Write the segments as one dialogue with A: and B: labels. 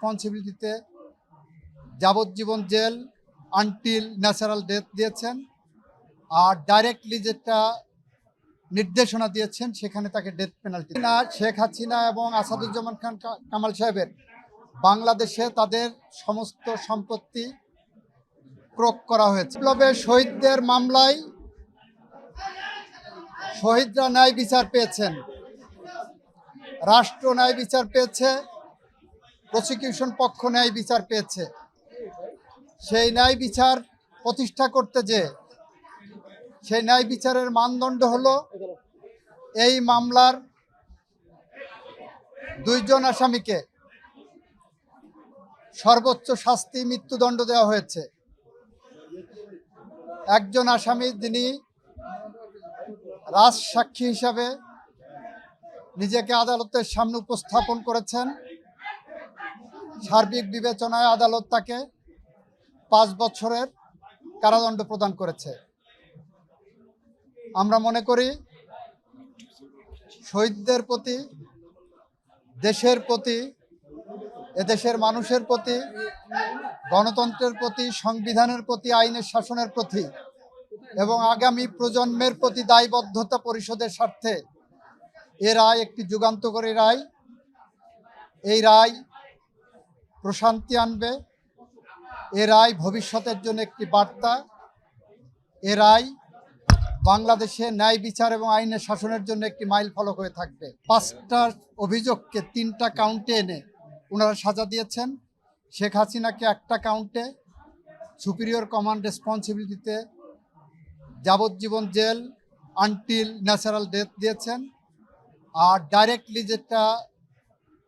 A: রেসপন্সিবিলিটিতে যাবজ্জীবন jail until natural death দিয়েছেন। আর directly যেটা নির্দেশনা দিয়েছেন, সেখানে তাকে ডেথ পেনাল্টি না শেখ হাসিনা এবং আসাদুজ্জামান খান কামাল সাহেবের বাংলাদেশে তাদের সমস্ত সম্পত্তি ক্রোক করা হয়েছে। বিপ্লবে শহীদদের মামলায় শহীদরা ন্যায় বিচার পেয়েছেন। রাষ্ট্র ন্যায় বিচার পেয়েছে। প্রসিকিউশন পক্ষ ন্যায় বিচার পেয়েছে। সেই ন্যায় বিচার প্রতিষ্ঠা করতে যে সেই ন্যায় বিচারের মানদণ্ড হলো এই মামলার দুইজন আসামিকে সর্বোচ্চ শাস্তি মৃত্যুদণ্ড দেওয়া হয়েছে। একজন আসামি যিনি রাজসাক্ষী হিসাবে নিজেকে আদালতের সামনে উপস্থাপন করেছেন। সার্বিক বিবেচনায় আদালত তাকে পাঁচ বছরের কারাদণ্ড প্রদান করেছে। আমরা মনে করি, শহীদদের প্রতি, দেশের প্রতি, এদেশের মানুষের প্রতি, গণতন্ত্রের প্রতি, সংবিধানের প্রতি, আইনের শাসনের প্রতি এবং আগামী প্রজন্মের প্রতি দায়বদ্ধতা পরিষদের স্বার্থে এ রায় একটি যুগান্তকারী রায়। এই রায় প্রশান্তি আনবে। এ রায় ভবিষ্যতের জন্য একটি বার্তা। এ রায় বাংলাদেশে ন্যায় বিচার এবং আইনের শাসনের জন্য একটি মাইল ফলক হয়ে থাকবে। পাঁচটা অভিযোগকে তিনটা কাউন্টে এনে ওনারা সাজা দিয়েছেন। শেখ হাসিনাকে একটা কাউন্টে সুপিরিয়র কমান্ড রেসপন্সিবিলিটিতে যাবজ্জীবন জেল আনটিল ন্যাচারাল ডেথ দিয়েছেন। আর ডাইরেক্টলি যেটা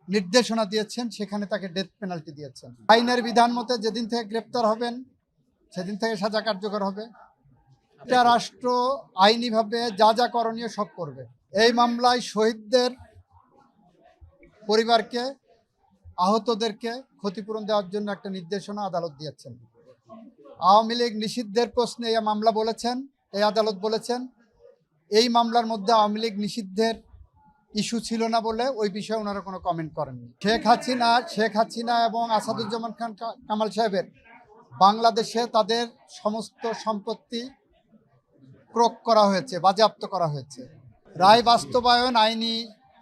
A: নির্দেশনা দিয়েছেন, সেখানে তাকে ডেথ পেনাল্টি দিয়েছেন। আইনের বিধান মতে যেদিন থেকে গ্রেপ্তার হবেন, সেদিন থেকে সাজা কার্যকর হবে। এটা রাষ্ট্র আইনিভাবে যা যা করণীয় সব করবে। এই মামলায় শহীদদের পরিবারকে, আহতদেরকে ক্ষতিপূরণ দেওয়ার জন্য একটা নির্দেশনা আদালত দিয়েছেন। আওয়ামী লীগ নিষিদ্ধের প্রশ্নে এই মামলা বলেছেন, এই আদালত বলেছেন, এই মামলার মধ্যে আওয়ামী লীগ নিষিদ্ধের ইস্যু ছিল না বলে ওই বিষয়ে ওনারা কোনো কমেন্ট করেননি। শেখ হাসিনা শেখ হাসিনা এবং আসাদুজ্জামান খান কামাল সাহেবের বাংলাদেশে তাদের সমস্ত সম্পত্তি ক্রোক করা হয়েছে, বাজেয়াপ্ত করা হয়েছে। রায় বাস্তবায়ন আইনি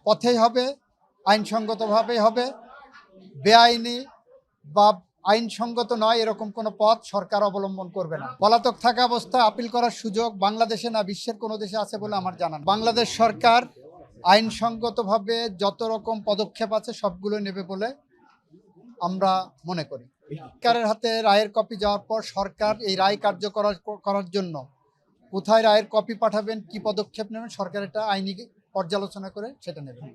A: পথেই হবে, আইনসঙ্গতভাবেই হবে। বেআইনি বা আইনসঙ্গত নয়, এরকম কোনো পথ সরকার অবলম্বন করবে না। পলাতক থাকা অবস্থায় আপিল করার সুযোগ বাংলাদেশে না, বিশ্বের কোনো দেশে আছে বলে আমার জানান বাংলাদেশ সরকার আইনসঙ্গতভাবে যত রকম পদক্ষেপ আছে, সবগুলো নেবে বলে আমরা মনে করি। সরকারের হাতে রায়ের কপি যাওয়ার পর সরকার এই রায় কার্যকর করার জন্য কোথায় রায়ের কপি পাঠাবেন, কি পদক্ষেপ নেবেন, সরকার এটা আইনি পর্যালোচনা করে সেটা নেবেন